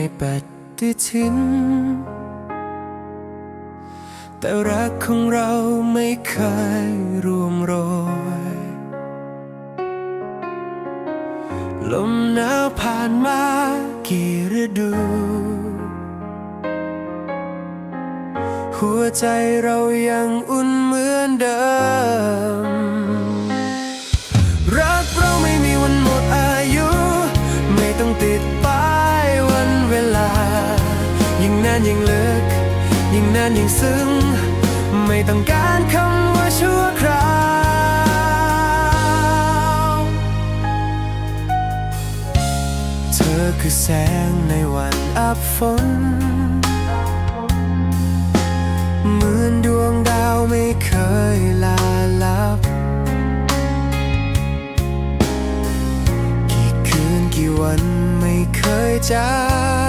ในปฏิทิน แต่รักของเราไม่เคยร่วงโรย ลมหนาวผ่านมากี่ฤดู หัวใจเรายังอุ่นเหมือนเดิม นานยิ่งลึก ยิ่งนานยิ่งซึ้ง ไม่ต้องการคำว่าชั่วคราวเธอคือแสงในวันอับฝนเหมือนดวงดาวไม่เคยลาลับ กี่คืนกี่วันไม่เคยจาง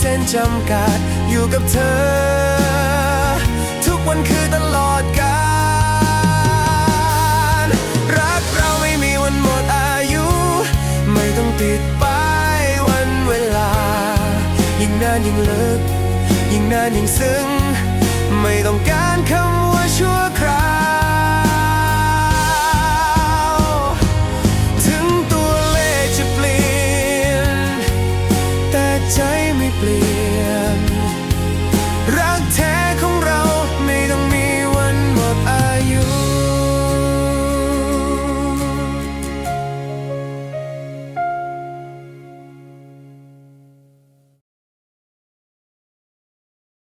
เส้นจำกัดอยู่กับเธอ ทุกวันคือตลอดกาลรักเราไม่มีวันหมดอายุ ไม่ต้องติดป้ายวันเวลา ยิ่งนานยิ่งลึก ยิ่งนานยิ่งซึ้ง ไม่ต้องการ